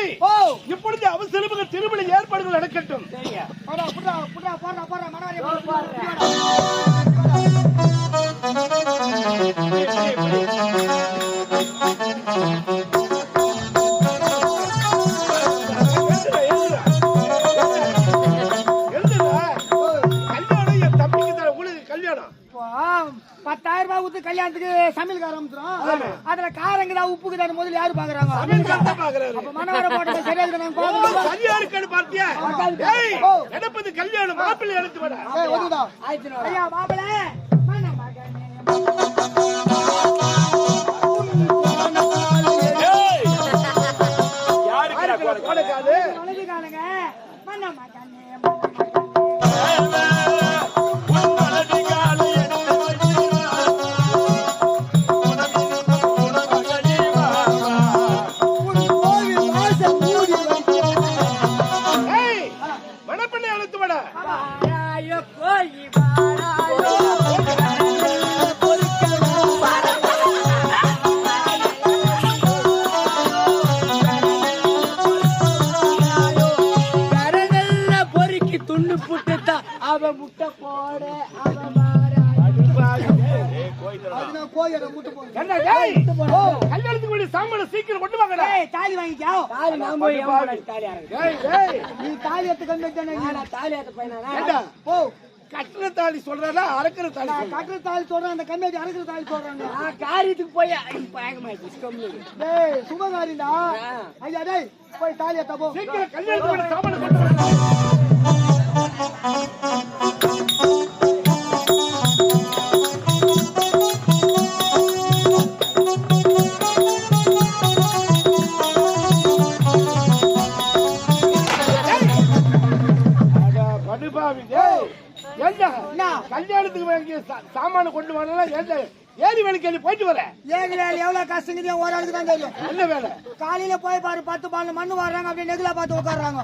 டேய் இப்பொழுது அவசரமாக திருமண ஏற்பாடுகள் நடக்கட்டும். ஊத்து கல்யாணத்துக்கு சமையல் ஆரம்பிச்சிடும் அதுல காரங்கடா உப்புக்கு தான் முதல்ல யாரு பாக்குறாங்க? மனவார போட்டது சரியா இருக்கு சரியா இருக்கான்னு பார்த்தியா நடப்பது கல்யாணம்? மாப்பிள்ளை எடுத்து ஐயா மாப்பிள வேண்டிய சாமான சீக்கிரம் கொண்டு வாங்கடா. ஏய் தாலி வாங்கிக்கோ. தாலி நான் போய் தாலி ஏய் ஏய். நீ தாலி எடுத்து கண்டு வச்சானே தாலி எடுத்து பையனா ஏண்டா? போ. கட்டுற தாலி சொல்றதா அறக்கிற தாலி சொல்றா கட்டுற தாலி சொல்றான் அந்த கம்மியாடி அறுக்கிற தாலி சொல்றாங்க நான் காரியத்துக்கு போய் பயங்கரமாயிடுச்சு டேய் சுபகாரிடா ஐயா டேய் போய் தாலி எடுத்த போ. சீக்கிரம் கல்யாணத்துக்கு சாமான கொண்டு கல்யாணத்துக்கு சா- சாமான கொண்டு வரலாம்? போயிட்டு வர ஏழு வேலை எவ்வளவு கஷ்டங்குது ஒரு ஆளுக்கு தான் தெரியும். என்ன வேலை? காலையில போய் பாரு பத்து பால் மண்ணு வர்றாங்க அப்படியே நெகிலா பார்த்து உட்காடுறாங்க.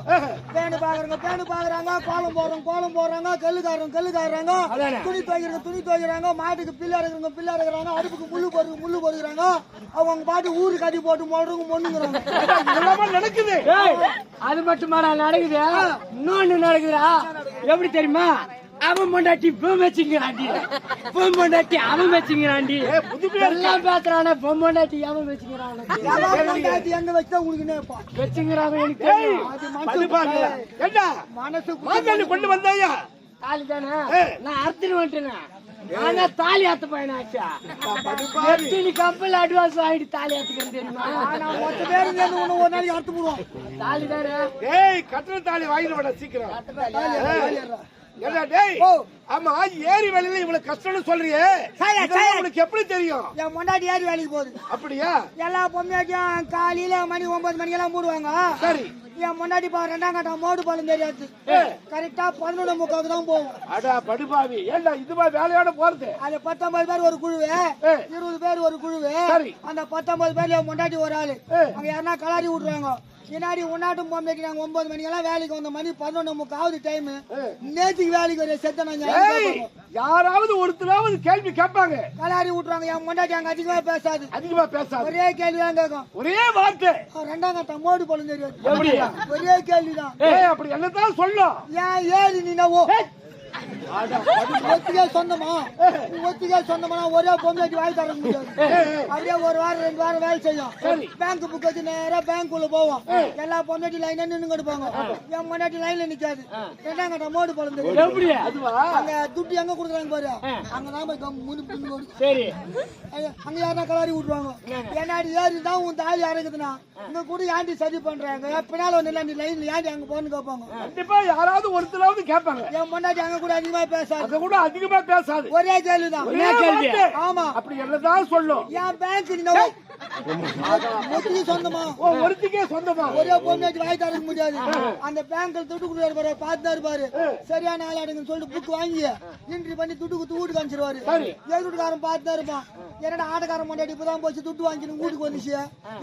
பேனு பாக்குறாங்க பேனு பாக்குறாங்க கோலம் போடுறோம் கோலம் போடுறாங்க கல்லுக்காரங்க கல்லுக்காரங்க அதானே. துணி துவைக்கிறாங்க துணி துவைக்கிறாங்க மாட்டுக்கு பில்லு அறுக்கிறவங்க பில்லு அறுக்கிறாங்க அடுப்புக்கு முள்ளு போடுறது முள்ளு போடுறாங்க அவங்க பாட்டு ஊரு கட்டி போட்டு மொழுறவங்க மொண்ணுங்கிறாங்க நடக்குது? அது மட்டுமாடா நடக்குது? இன்னொன்னு நடக்குதா எப்படி தெரியுமா? அவன் பொண்டாட்டி பூம் வச்சுக்கிறாண்டி பூம் பொண்டாட்டி அவன் பேர் எல்லாம் பேசுறான பொம் பொண்டாட்டி அவன் வச்சுக்கிறான். பொண்டாட்டி எங்க வச்சா உங்களுக்கு நேப்பா வச்சுக்கிறாங்க எனக்கு ஏய், தெரியும். மனசு கொண்டு வந்தாயா? தாலி தானே ஏய். நான் அறுத்துன்னு வந்துட்டேன். ஆனா தாலி பையனாச்சா. அட்வான்ஸ் ஆயிட்டு தாலி அத்துக்கிறேன் தெரியுமா? நான் மொத்த பேரு ஒரு நாளைக்கு அறுத்து போடுவோம். தாலி தானே வாங்கிட்டு வாடா சீக்கிரம் ஏண்டா டேய். ஆமா ஏரி வேலையில இவ்வளவு கஷ்டம்னு சொல்றியே. உனக்கு எப்படி தெரியும்? என் பொண்டாட்டி ஏறி வேலைக்கு போகுது. அப்படியா? எல்லா பொம்மையாட்டியும் காலையில மணி ஒன்பது மணிக்கெல்லாம் மூடுவாங்க. சரி. என் முன்னாடி பா ரெண்டாம் கட்டம் மோடு பாலம் தெரியாது. கரெக்டா பதினொன்று முக்காவுக்கு தான் போகும் அடா படுபாவி. ஏண்டா இதுவா வேலையோட போறது? அது பத்தொன்பது பேர் ஒரு குழுவு. ஏ. இருபது பேர் ஒரு குழுவு. சரி. அந்த பத்தொன்பது பேர்ல முன்னாடி ஒரு ஆளு. அங்க யாருன்னா கலாரி விட்டுருவாங்க. பின்னாடி உன்னாட்டும் பொம்மைக்கு நாங்க ஒன்பது மணிக்கெல்லாம் வேலைக்கு வந்த மணி பதினொன்று முக்காவது டைம் நேற்றுக்கு வேலைக்கு வர செத்த நாங்க யாராவது ஒருத்தராவது கேள்வி கேட்பாங்க. கலாரி விட்டுருவாங்க என் முன்னாடி அங்க அதிகமா பேசாது. அதிகமா பேசாது. ஒரே கேள்வி தான் கேட்கும். ஒரே வார்த்தை. ரெண்டாம் கட்டம் மோடு எப்படியா ஒரே கேள்விதான். அப்படி என்னதான் சொல்லும். ஏன் ஏறி நீனவோ ஒத்திகை சொந்தமா? ஒத்திகை சொந்தமா? ஒரே பொம்மைக்கு வாங்கி தர முடியாது. அப்படியே ஒரு வாரம் ரெண்டு வாரம் வேலை செய்யும். பேங்க் புக் வச்சு நேரா பேங்க் உள்ள போவோம். எல்லா பொம்மைட்டி லைனா நின்னு கிடப்பாங்க. என் முன்னாடி லைன்ல நிக்காது. ரெண்டாம் கட்ட மோடு அதுவா? அங்க துட்டு எங்க குடுக்குறாங்க பாரு? அங்க தான் போய் முன்னு பின்னு. சரி. அங்க யாருனா கலாரி விட்டுருவாங்க. ஏன்னாடி ஏறி தான் உன் தாலி அறக்குதுன்னா இங்க கூட ஏன்டி சரி பண்றாங்க? பின்னால ஒண்ணு நீ லைன்ல ஏன்டி அங்க போன்னு கேட்பாங்க. கண்டிப்பா யாராவது ஒருத்தராவது கேட்பாங்க. என் முன்னாடி அங்க கூட அதிகமா பேசாது. அத கூட அதிகமா பேசாது. ஒரே கேள்விதான். ஒரே. ஆமா. அப்படி என்னதான் சொல்லும். என் பேங்க் சொந்தமா? ஒருத்திக்கே சொந்தமா? ஒரே பொம்மையாச்சு வாங்கி தர முடியாது. அந்த பேங்க்ல துட்டு கொடுக்குறாரு பாரு பார்த்து இருப்பாரு. சரியான ஆள் அடங்குன்னு சொல்லிட்டு புக் வாங்கி என்ட்ரி பண்ணி துட்டு குத்து வீட்டுக்கு அனுப்பிச்சிருவாரு. சரி. எதிர்காரன் பார்த்து இருப்பான். என்னடா ஆட்டக்காரன் முன்னாடி இப்பதான் போச்சு துட்டு வாங்கிட்டு வீட்டுக்கு வந்துச்சு.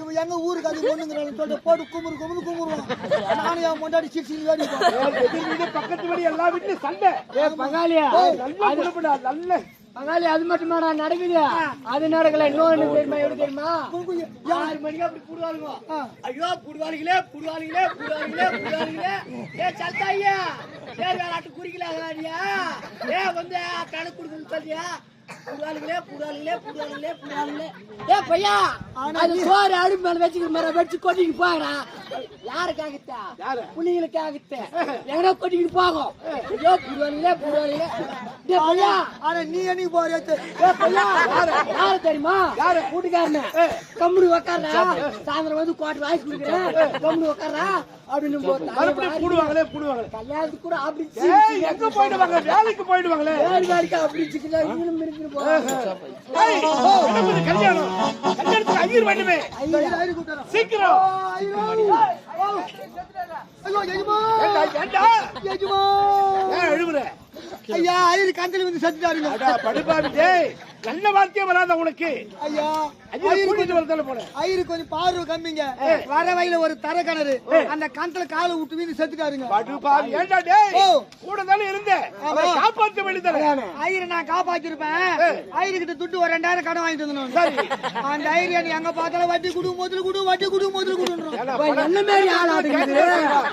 இவன் எங்க ஊருக்கு அது ஒண்ணுங்கிறான்னு சொல்லிட்டு போட்டு குமுறு குமுறு குமுறுவான். நானும் என் முன்னாடி சிரிச்சு வேடிப்போம் எதிர் வீடு பக்கத்து வீடு எல்லா வீட்லயும் சண்டை. நல்ல நல்ல. பங்காளி அது மட்டுமாடா நடக்குது? அது நடக்கல. இன்னொன்னு தெரியுமா? எப்படி தெரியுமா? ஆறு மணிக்கு அப்படி புடுவாளுங்க. ஐயோ புடுவாளுங்களே புடுவாளுங்களே புடுவாளுங்களே புடுவாளுங்களே. ஏ சல்தாய்யா ஏ வேலாட்டு குறிக்கலாதியா ஏ வந்து கணக்கு கொடுக்கணும்னு சொல்லியா புடுவாளுங்களே புடுவாளுங்களே புடுவாளுங்களே புடுவாளுங்களே ஏ பையா அது சோறு அடுப்பு மேல வச்சுக்கிற மாதிரி வச்சு கொட்டிக்கிட்டு போங்கடா யாருக்காகத்தா? யாரு? புள்ளிங்களுக்காகத்த எங்கடா கொட்டிக்கிட்டு போகும்? ஐயோ புடுவாளுங்களே புடுவாளுங்களே டேய் பையா. ஆனா நீ என்னைக்கு போறியா? ஏய் பையா, யாரு? தெரியுமா? வீட்டுக்காரனே. கம்முனு உக்காரா சாயந்தரம் வந்து குவாட்டர் வாங்கி கொடுக்குறேன். கம்முனு உக்காரா அப்படின்னு கூடுவாங்களே கல்யாணத்துக்கு கூட அப்படி எங்க போயிடுவாங்க வேலைக்கு போயிடுவாங்களே வேறு வேலைக்கு அப்படி இவனும் கல்யாணம் கல்யாணத்துக்கு ஐயர் வேண்டுமே சீக்கிரம் ஐயோ ஐயா ஐயர் கந்தல வந்து சத்துட்டாருங்க அடா நல்ல வார்த்தையே வராத உனக்கு? ஐயா கூட்டிட்டு வரதால போன ஐயரு கொஞ்சம் பார்வை கம்மிங்க. வர வயல ஒரு தர கிணறு அந்த கணத்துல காலை விட்டு வீந்து செத்துட்டாருங்க. படுபாவி ஏண்டா டேய். கூட தானே இருந்த. அவரை காப்பாற்ற வேண்டியதானே ஐயரை நான் காப்பாத்திருப்பேன். ஐயரு கிட்ட துட்டு ஒரு ரெண்டாயிரம் கடன் வாங்கிட்டு வந்தேன் சரி. அந்த ஐயர் நீ எங்க பார்த்தாலும் வட்டி குடு முதல் குடு வட்டி குடு முதல் குடுன்றான் ஏன்னா பணம். என்ன மாதிரி ஆள் ஆடுங்குது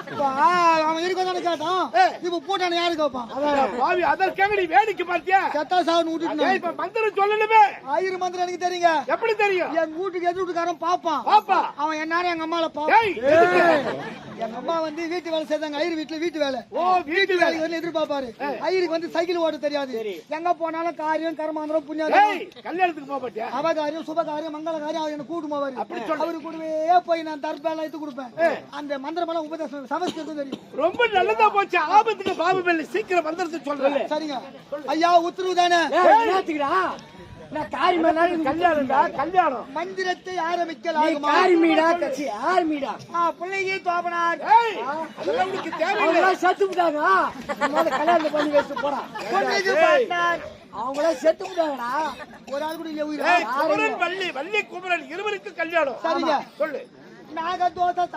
இப்ப, ஆ, அவன் இருக்க தானே கேட்டான். இப்ப போட்டான யாரு கேட்பான் அடா பாவி அதற்காக நீ வேடிக்கை பார்த்தியா? செத்தா சாவுன்னு விட்டுட்டு இப்ப மந்திரம் சொல்லணுமே. ஐயர் மந்திரம் எனக்கு தெரியுங்க. எப்படி தெரியும்? எங்க வீட்டுக்கு எதிர் வீட்டுக்காரன் பாப்பான். பாப்பா. அவன் என்னாரும் எங்க அம்மால பாப்பான்? எங்க அம்மா வந்து வீட்டு வேலை செய்தாங்க. ஐயர் வீட்டுல வீட்டு வேலை. ஓ வீட்டு வேலை. வேலைக்கு வந்து எதிர்பார்ப்பாரு. ஐயருக்கு வந்து சைக்கிள் ஓட்ட தெரியாது. எங்க போனாலும் காரியம் கர்மாந்திரம் புண்ணியம். கல்யாணத்துக்கு போக மாட்டியா? அவகாரியம் சுபகாரியம் மங்கள காரியம் அவர் என்ன கூட்டு போவாரு. அவரு கூடவே போய் நான் தர்பேலாம் எடுத்து கொடுப்பேன். அந்த மந்திரமெல்லாம் உபதேசம் சமஸ்கிருதம் தெரியும். ரொம்ப நல்லதா போச்சு. ஆபத்துக்கு பாபம் இல்லை சீக்கிரம் மந்திரத்தை சொல்றேன். சரிங்க. ஐயா உத்தரவு தானே? நான் காரி மேல கல்யாணம்டா கல்யாணம். மந்திரத்தை காரி மீடா கட்சி யார் மீடா. ஆ, பிள்ளைக்கு தோப்பனார் ஏய் அதெல்லாம் உனக்கு தேவையில்லை. அவங்களாம் செத்து விட்டாங்க முதல்ல கல்யாணம் பண்ணி வச்சுட்டு போறான் அவங்களாம் செத்து விட்டாங்கடா. ஒரு ஆள் கூட இல்ல உயிரா? குமரன் வள்ளி வள்ளி குமரன் இருவருக்கும் கல்யாணம். சரிங்க. சொல்லு. நாகதோஷம்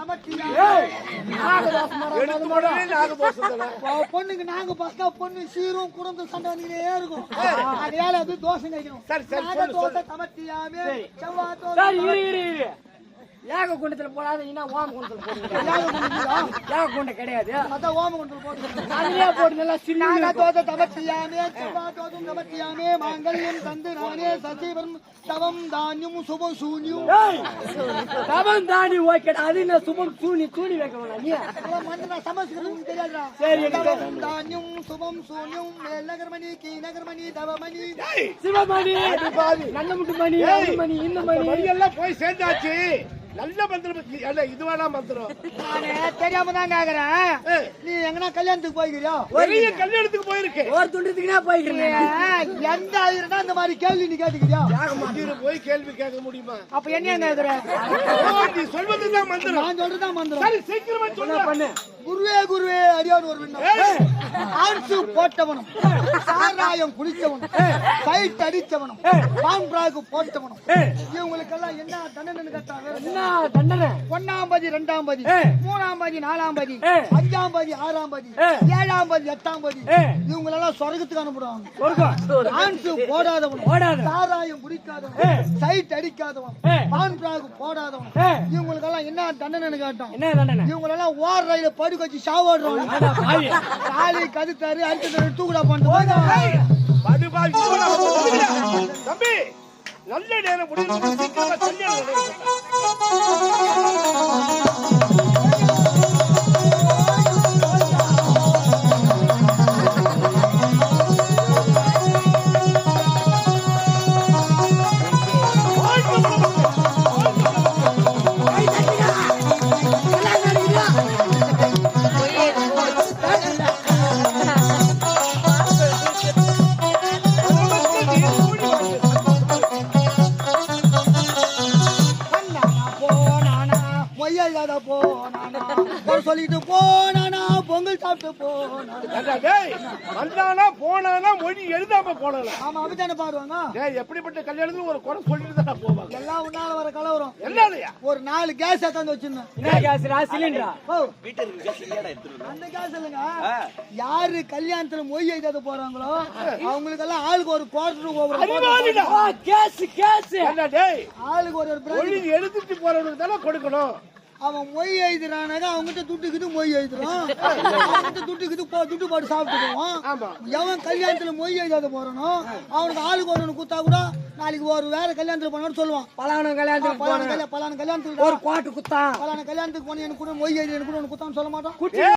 தானே. பொண்ணுக்கு நாங்க பஸ்டா பொண்ணு சீரும் குடும்பம் சண்டை இருக்கும். அதனால அது தோசை நாகதோஷ சொல்லு. சமர்த்தியாமே செவ்வாய் தோசை ஏக குண்டத்துல போடாத இன்னும் ஓம குண்டத்துல போடுங்க? ஏக குண்டம் கிடையாது. அதான் ஓம கொண்டு போட்டு அதுலயே போட்டு நல்லா சின்ன நாகதோஷ சமர்த்தியாமே செவ்வாய் தோஷம் சமர்த்தியாமே மாங்கல்யம் தந்து நானே சசிவம் தவம் தானியம் சுபம் சூன்யம். தவம் தாண்டி ஓகேடா. அது என்ன சுபம் தூணி தூணி வைக்கணும் நீ. மந்திரம் சமஸ்கிருதம் தெரியாதுடா. சரி, தவம் தானியம் சுபம் சூன்யம். மேல் நகர்மணி கீ நகர்மணி தவமணி. சிவமணி. நல்ல முட்டு மணி மணி இந்த மணி மணியெல்லாம் போய் சேர்ந்தாச்சு. நல்ல மந்திரம். அல்ல இது வேணா மந்திரம். நானே தெரியாம தான் கேக்குறேன் நீ எங்கனா கல்யாணத்துக்கு போய்க்கிறியா பெரிய கல்யாணத்துக்கு போயிருக்கு ஒரு துண்டத்துக்குனா போய்க்கிறேன் எந்த ஆயிரம்னா இந்த மாதிரி கேள்வி நீ கேட்டுக்கிறியா? திடீர்னு போய் கேள்வி கேட்க முடியுமா? அப்ப என்ன கேக்குற நீ சொல்வதுதான் மந்திரம். நான் சொல்றதுதான் மந்திரம். சரி சீக்கிரமா சொல்லு பண்ணு? குருவே குருவே அடியான் ஒரு விண்ணம். ஏய், ஆன்சு போட்டவனும் சாராயம் குடிச்சவனும் சைட் அடிச்சவனும் பான்பிராகு போட்டவனும். இவங்களுக்கெல்லாம் என்ன தண்டனை கேட்டாங்க என்ன? தண்டனை? ஒன்னாம் பதி ரெண்டாம் பதி. மூணாம் பதி நாலாம் பதி. அஞ்சாம் பதி ஆறாம் பதி. ஏழாம் பதி எட்டாம் பதி. இவங்களெல்லாம் சொர்க்கத்துக்கு சொர்க்கம்? ஆன்சு போடாதவனும் சாராயம் குடிக்காதவன் சைட் அடிக்காதவன் ஏய். பான் பிராகு போடாதவன். இவங்களுக்கெல்லாம் என்ன தண்டனை கேட்டான் என்ன தண்டனை? இவங்களெல்லாம் ஓர ரயில படுக்க சாவாடுறாங்க ஆடா, பாவி. காலி கதுத்தாரு அடிச்சு தூக்குடா போடா. தம்பி நல்ல நேரம் முடியும் சொல்லிட்டு போனானா பொங்கல் சாப்பிட்டு போனானா. ஏண்டா டேய் வந்தானா போனானா மொழி எழுதாம போனானா ஆமா அப்படித்தானே பாடுவாங்க டேய் எப்படிப்பட்ட கல்யாணத்துல ஒரு குறை சொல்லிட்டு தான் போவாங்க. எல்லாம் உன்னால வர கலவரம். என்னதுயா? ஒரு நாலு கேஸ் எடுத்தாந்து வச்சிருந்தேன். என்ன கேஸ்ரா சிலிண்டரா ஓ. அந்த கேஸ் இல்லைங்க. யாரு கல்யாணத்துல மொய் எழுதாத போறாங்களோ அவங்களுக்கு எல்லாம் ஆளுக்கு ஒரு குவார்டர் கேஸ் கேஸ் டேய் ஆளுக்கு ஒரு ஒரு மொழி எழுதிட்டு போறவனுக்கு தானே கொடுக்கணும். அவன் மொய் எழுதுறானாக்க அவங்ககிட்ட துட்டுக்குது மொய் எழுதுறான் அவன்கிட்ட துட்டுக்குது துட்டு போட்டு சாப்பிட்டுக்குவான். எவன் கல்யாணத்துல மொய் எழுதாத போறானோ அவனுக்கு ஆளுக்கு ஒன்று குத்தா கூட நாளைக்கு ஒரு வேற கல்யாணத்துல போனோம்னு சொல்லுவான். பலான கல்யாணத்துக்கு பலான கல்யாணம் பலான கல்யாணத்துக்கு ஒரு குவாட்டு குத்தான் பலான கல்யாணத்துக்கு போன எனக்கு கூட மொய் எழுதி எனக்கு கூட ஒன்று குத்தான்னு சொல்ல மாட்டான்.